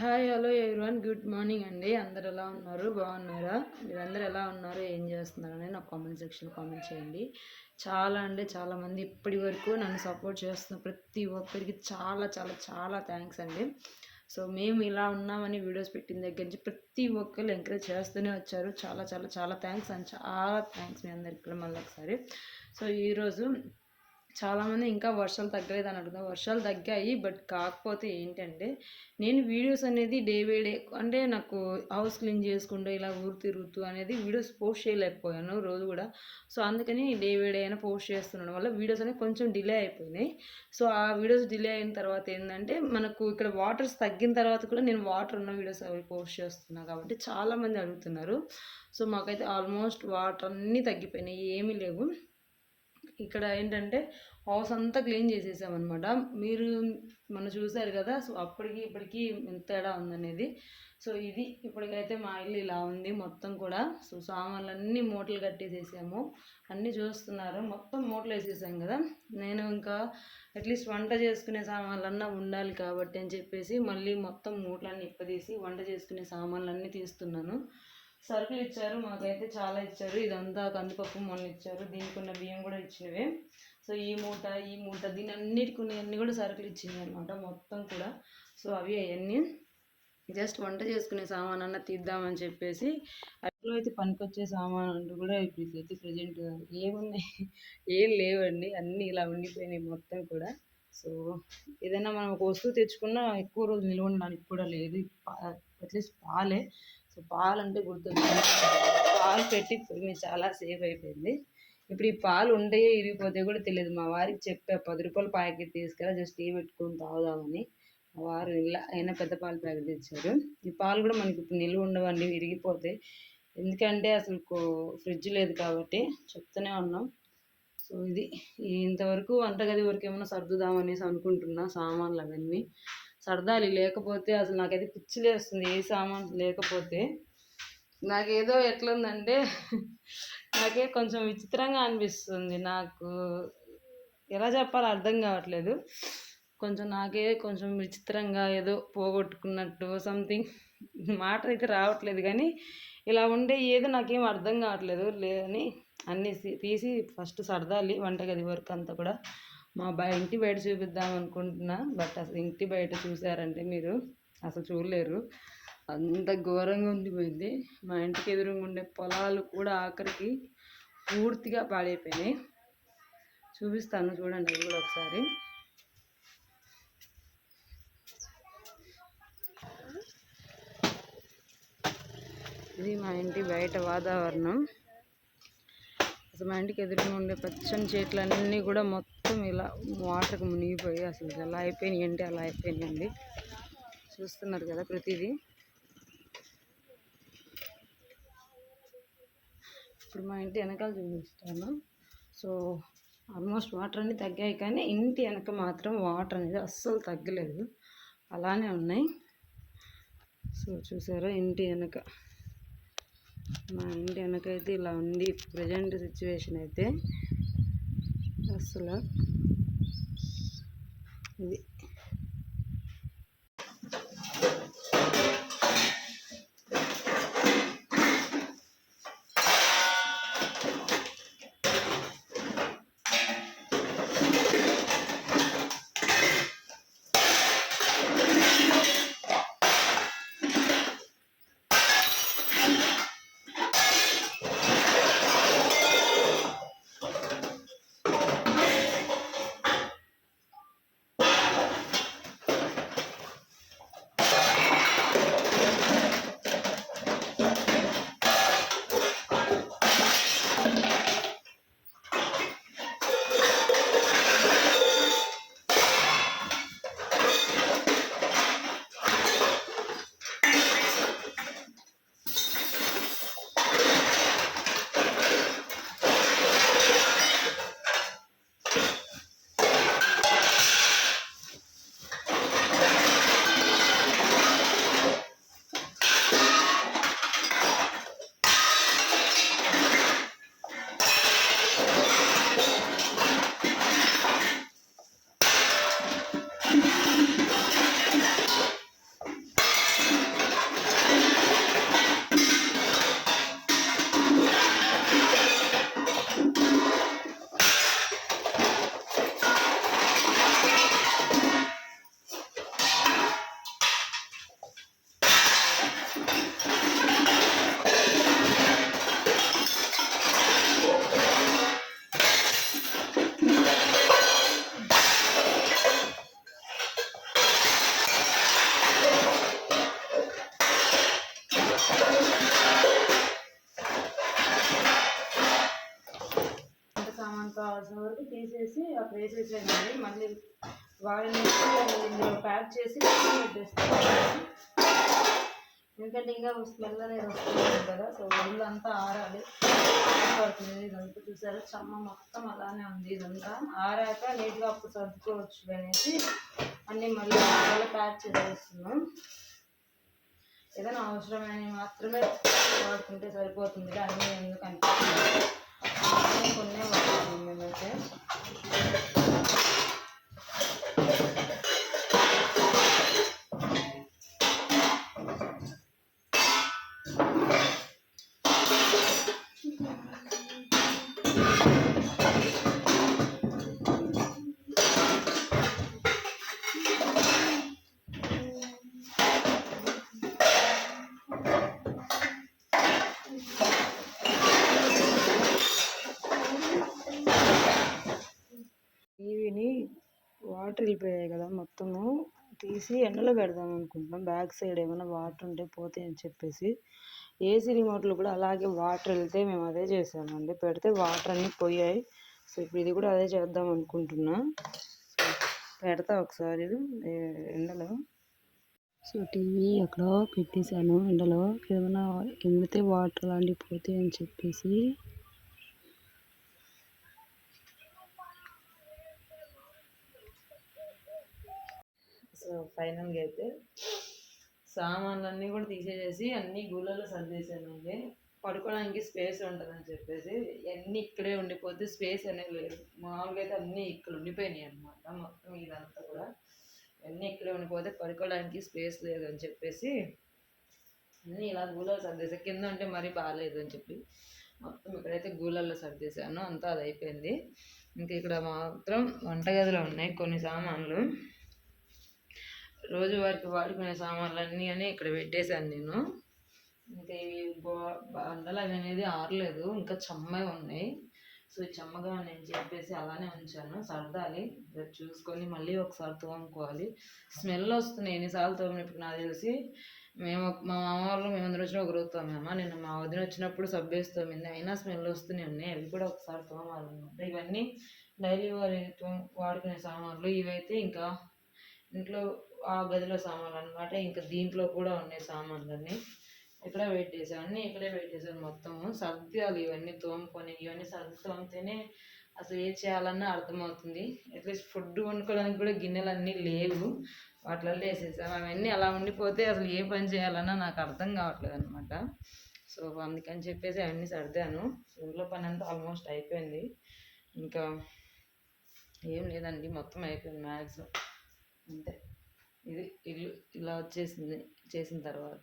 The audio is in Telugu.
Hi hello everyone. Good morning అండి. అందరు ఎలా ఉన్నారు? బాగున్నారా? మీరందరూ ఎలా ఉన్నారు? ఏం చేస్తున్నారు అని నాకు కామెంట్ సెక్షన్ కామెంట్ చేయండి. చాలా అంటే చాలామంది ఇప్పటి వరకు నన్ను సపోర్ట్ చేస్తున్న ప్రతి ఒక్కరికి చాలా చాలా చాలా థ్యాంక్స్ అండి. సో మేము ఇలా ఉన్నామని వీడియోస్ పెట్టిన దగ్గర నుంచి ప్రతి ఒక్కరు ఎంకరేజ్ చేస్తూనే వచ్చారు. చాలా చాలా చాలా థ్యాంక్స్ అండ్ చాలా థ్యాంక్స్ మీ అందరికి మళ్ళీ ఒకసారి. సో ఈరోజు చాలామంది ఇంకా వర్షాలు తగ్గలేదు అని అడుగుతాం వర్షాలు తగ్గాయి బట్ కాకపోతే ఏంటంటే నేను వీడియోస్ అనేది డే బై డే అంటే నాకు హౌస్ క్లీన్ చేసుకుంటూ ఇలా ఊరు తిరుగుతూ అనేది వీడియోస్ పోస్ట్ చేయలేకపోయాను రోజు కూడా. సో అందుకని డే బై డే అయినా పోస్ట్ చేస్తున్నాను. వల్ల వీడియోస్ అనేవి కొంచెం డిలే అయిపోయినాయి. సో ఆ వీడియోస్ డిలే అయిన తర్వాత ఏంటంటే మనకు ఇక్కడ వాటర్స్ తగ్గిన తర్వాత కూడా నేను వాటర్ ఉన్న వీడియోస్ అవి పోస్ట్ చేస్తున్నాను కాబట్టి చాలామంది అడుగుతున్నారు. సో మాకైతే ఆల్మోస్ట్ వాటర్ అన్నీ తగ్గిపోయినాయి ఏమీ లేవు. ఇక్కడ ఏంటంటే హౌస్ అంతా క్లీన్ చేసేసామన్నమాట. మీరు మొన్న చూసారు కదా సో అప్పటికి ఇప్పటికి ఎంత తేడా ఉందనేది. సో ఇది ఇప్పటికైతే మా ఇల్లు ఇలా ఉంది మొత్తం కూడా. సో సామాన్లు అన్నీ మూటలు కట్టేసేసాము. అన్నీ చూస్తున్నారు. మొత్తం మూటలు వేసేసాం కదా. నేను ఇంకా అట్లీస్ట్ వంట చేసుకునే సామాన్లన్నా ఉండాలి కాబట్టి అని చెప్పేసి మళ్ళీ మొత్తం మూటలన్నీ ఇప్పదీసి వంట చేసుకునే సామాన్లన్నీ తీస్తున్నాను. సరుకులు ఇచ్చారు మాకైతే చాలా ఇచ్చారు. ఇదంతా కందిపప్పు మొన్న ఇచ్చారు. దీనికి ఉన్న బియ్యం కూడా ఇచ్చినవే. సో ఈ మూట ఈ మూట దీని అన్నిటికి అన్ని కూడా సరుకులు ఇచ్చినాయి అనమాట మొత్తం కూడా. సో అవి అవన్నీ జస్ట్ వంట చేసుకునే సామాన్ అన్న తీద్దామని చెప్పేసి అట్లా అయితే పనికొచ్చే సామాన్ అంటూ కూడా ఇప్పుడు అయితే ప్రజెంట్ ఏమున్నాయి ఏం లేవండి. అన్నీ ఇలా ఉండిపోయినాయి మొత్తం కూడా. సో ఏదైనా మనం ఒక వస్తువు తెచ్చుకున్నా ఎక్కువ రోజులు నిల్వ ఉండడానికి కూడా లేదు. అట్లీస్ట్ పాలే. సో పాలు అంటే గుర్తొచ్చింది. పాలు పెట్టి మేము చాలా సేఫ్ అయిపోయింది. ఇప్పుడు ఈ పాలు ఉండే ఇరిగిపోతే కూడా తెలియదు. మా వారికి చెప్పా పది రూపాయల ప్యాకెట్ తీసుకెళ్ళి జస్ట్ టీ పెట్టుకొని తాగుదామని. వారు ఇలా అయినా పెద్ద పాలు ప్యాకెట్ ఇచ్చారు ఈ పాలు కూడా మనకి ఇప్పుడు నిల్వ ఉండవండి విరిగిపోతాయి ఎందుకంటే అసలు ఫ్రిడ్జ్ లేదు కాబట్టి చెప్తూనే ఉన్నాం. సో ఇది ఇంతవరకు వంటగది వరకు ఏమైనా సర్దుదామనేసి అనుకుంటున్నా సామాన్లు అవన్నీ. సర్దాలి లేకపోతే అసలు నాకైతే పిచ్చిలేస్తుంది ఏ సామాన్ లేకపోతే. నాకేదో ఎట్లుందంటే నాకే కొంచెం విచిత్రంగా అనిపిస్తుంది. నాకు ఎలా చెప్పాలో అర్థం కావట్లేదు. కొంచెం నాకే కొంచెం విచిత్రంగా ఏదో పోగొట్టుకున్నట్టు సంథింగ్ మాట అయితే రావట్లేదు. కానీ ఇలా ఉండే ఏదో నాకేం అర్థం కావట్లేదు. లేదని అన్నీ తీసి ఫస్ట్ సర్దాలి వంటగది వరకు అంతా కూడా. మా బా ఇంటి బయట చూపిద్దాం అనుకుంటున్నా బట్ అసలు ఇంటి బయట చూసారంటే మీరు అసలు చూడలేరు. అంత ఘోరంగా ఉండిపోయింది. మా ఇంటికి ఎదురుగా ఉండే పొలాలు కూడా ఆఖరికి పూర్తిగా పాడైపోయినాయి. చూపిస్తాను చూడండి అది కూడా ఒకసారి. ఇది మా ఇంటి బయట వాతావరణం. అసలు మా ఇంటికి ఎదురుగా ఉండే పచ్చని చెట్లన్నీ కూడా మొత్తం ఇలా వాటర్కి మునిగిపోయి అసలు ఎలా అయిపోయినాయి అలా అయిపోయినాయండి. చూస్తున్నారు కదా ప్రతిదీ. ఇప్పుడు మా ఇంటి వెనకాల చూపిస్తాను. సో ఆల్మోస్ట్ వాటర్ అన్నీ తగ్గాయి కానీ ఇంటి వెనక మాత్రం వాటర్ అనేది అస్సలు తగ్గలేదు. అలానే ఉన్నాయి. సో చూసారా ఇంటి వెనక. మా ఇంటి వెనకైతే ఇలా ఉంది. ప్రజెంట్ సిచ్యువేషన్ అయితే అసలు ఇది. వేసేసేయండి మళ్ళీ వాడిని ఇందులో ప్యాక్ చేసి పెట్టేస్తాను ఎందుకంటే ఇంకా స్మెల్ అనేది వస్తుంది కదా సో ఒళ్ళు అంతా ఆరాలి. పడుతుంది ఇదంతా చూసారు? చమ్మ మొత్తం అలానే ఉంది ఇదంతా. ఆరాక నీట్గా అప్పుడు సర్దుకోవచ్చు అనేసి అన్నీ మళ్ళీ మళ్ళీ ప్యాక్ చేసేస్తున్నాం. ఏదైనా అవసరమైన మాత్రమే వాడుకుంటే సరిపోతుంది. అన్నీ ఎందుకంటే టీవీని వాటర్ వెళ్ళిపోయాయి కదా మొత్తము. తీసి ఎండలో పెడదాం అనుకుంటున్నాం. బ్యాక్ సైడ్ ఏమైనా వాటర్ ఉంటే పోతాయి అని చెప్పేసి. ఏసీ రిమోట్లు కూడా అలాగే వాటర్ వెళ్తే మేము అదే చేసామండి. పెడితే వాటర్ అన్నీ పోయాయి. సో ఇప్పుడు ఇది కూడా అదే చేద్దాం అనుకుంటున్నా. సో పెడతా ఒకసారి. ఎండలో. సో టీవీ అక్కడ పెట్టేశాను ఎండలో. ఏమైనా ఎండితే వాటర్ లాంటివి పోతాయి అని చెప్పేసి. సో ఫైనల్గా అయితే సామాన్లన్నీ కూడా తీసేసేసి అన్ని గూళ్ళలో సర్దేశానండి. పడుకోవడానికి స్పేస్ ఉంటుందని చెప్పేసి అన్నీ ఇక్కడే ఉండిపోతే స్పేస్ అనేది లేదు. మామూలుగా అయితే అన్నీ ఇక్కడ ఉండిపోయినాయి అనమాట మొత్తం ఇదంతా కూడా. అన్నీ ఇక్కడే ఉండిపోతే పడుకోవడానికి స్పేస్ లేదు అని చెప్పేసి అన్నీ ఇలా గూళ్ళలో సర్దేశాను కింద ఉంటే మరీ బాగాలేదు అని చెప్పి మొత్తం ఇక్కడైతే గూలల్లో సర్దేశాను. అంతా అది అయిపోయింది. ఇంకా ఇక్కడ మాత్రం వంటగదిలో ఉన్నాయి కొన్ని సామాన్లు. రోజువారికి వాడుకునే సామాన్లు అన్నీ అని ఇక్కడ పెట్టేశాను నేను. ఇంకా ఇవి బండలు అవి అనేది ఆరలేదు ఇంకా చెమ్మగా ఉన్నాయి. సో చెమ్మగా నేను చెప్పేసి అలానే ఉంచాను. సర్దాలి. చూసుకొని మళ్ళీ ఒకసారి తోముకోవాలి. స్మెల్ వస్తున్నాయి ఎన్నిసార్లు తోమినప్పుడు నాకు తెలిసి. మేము మా మామ వాళ్ళు మేము అందరూ వచ్చిన ఒక రోజు తోమామా? నిన్న మా వదిన వచ్చినప్పుడు సబ్బేసి తోమింది. అయినా స్మెల్ వస్తూనే ఉన్నాయి. అవి కూడా ఒకసారి తోమాలన్నమాట ఇవన్నీ డైలీ వారి తో- వాడుకునే సామాన్లు. ఇవైతే ఇంకా ఇంట్లో ఆ గదిలో సామాన్లు అనమాట ఇంకా దీంట్లో కూడా ఉన్నాయి సామాన్లన్నీ. ఇక్కడ వెయిట్ చేసాను అన్నీ ఇక్కడే వెయిట్ చేశాను మొత్తం సర్దాలు ఇవన్నీ తోముకొని ఇవన్నీ సర్ది తోమితేనే అసలు ఏం చేయాలన్నా అర్థమవుతుంది. అట్లీస్ట్ ఫుడ్ వండుకోవడానికి కూడా గిన్నెలు అన్నీ లేవు. వాటిల్లో వేసేసాను అవన్నీ అలా ఉండిపోతే అసలు ఏ పని చేయాలన్నా నాకు అర్థం కావట్లేదు అనమాట సో అందుకని చెప్పేసి అవన్నీ సర్దాను. ఇంట్లో పని అంతా ఆల్మోస్ట్ అయిపోయింది. ఇంకా ఏం లేదండి. మొత్తం అయిపోయింది మ్యాక్సిమం అంతే. ఇది ఇల్లు ఇలా వచ్చేసింది చేసిన తర్వాత.